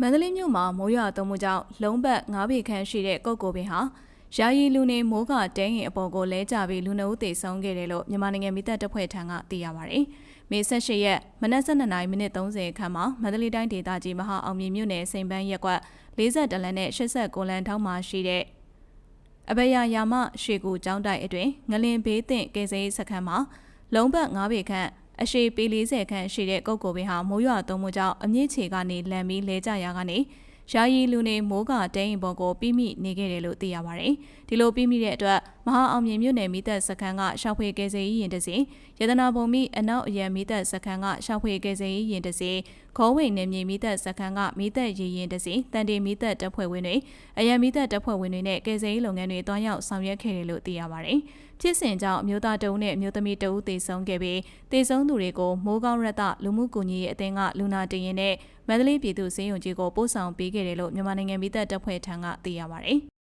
မန္တလေးမြို့မှာမိုးရွာသွန်းမှုကြောင့်လုံးပတ်၅ပေခန့်ရှိတဲ့ကုတ်ကိုပင်ဟာယာယီလူနေမိုးကတဲရင်အပေါ်ကိုလဲကျပြီးလူနှုတ်သေဆုံးခဲ့တယ်လို့မြန်မာနိုင်ငံမိသက်တပ်ဖွဲ့ထံကသိရပါဗျ။မေ18ရက်မနက်7:00နာရီမိနစ်30ခန့်မှာမန္တလေးတိုင်းဒေသကြီးမဟာအောင်မြေမြို့နယ်စိန်ပန်းရက်ကွက်40တလန်နဲ့89လန်ထောင်းမှာရှိတဲ့အဘယာယာမရွှေကူကျောင်းတိုက်အတွင်းငလင်ဘေးသင့်ကေစိစခန်းမှာလုံးပတ်9ပေခန့် အရှိပေ40ခန့်ရှိတဲ့ကုတ်ကိုပင်ဟာမိုးရွာသွန်းမှုကြောင့်အမြင့်ချေကနေလန်ပြီးလဲကျရာကနေယာယီလူနေမိုးကတဲရင်ပေါ်ကိုပြီးမိနေခဲ့တယ်လို့သိရပါတယ်။ဒီလိုပြီးမိတဲ့အတွက်မ ဟာအောင်မြင်မြို့နယ်မိသက်စခန်းကရှောက်ဖွေကယ်ဆယ်ရေးရင်တစီရတနာဘုံမိအနောက်အရန်မိသက်စခန်းကရှောက်ဖွေကယ်ဆယ်ရေးရင်တစီခေါဝိန်နယ်မြေမိသက်စခန်းကမိသက်ရေရင်တစီတန်တီမိသက်တပ်ဖွဲ့ဝင်တွေအရန်မိသက်တပ်ဖွဲ့ဝင်တွေနဲ့ကယ်ဆယ်ရေးလုပ်ငန်းတွေတွားရောက်ဆောင်ရွက်ခဲ့တယ်လို့သိရပါတယ်။ဖြစ်စဉ်ကြောင့်အမျိုးသားတအုပ်နဲ့အမျိုးသမီးတအုပ်သေဆုံးခဲ့ပြီးသေဆုံးသူတွေကိုမိုးကောင်းရတလူမှုကူညီရေးအသင်းကလူနာတင်ရင်နဲ့မန္တလေးပြည်သူ့စေယုံကြီးကိုပို့ဆောင်ပေးခဲ့တယ်လို့မြန်မာနိုင်ငံမိသက်တပ်ဖွဲ့ထံကသိရပါတယ်။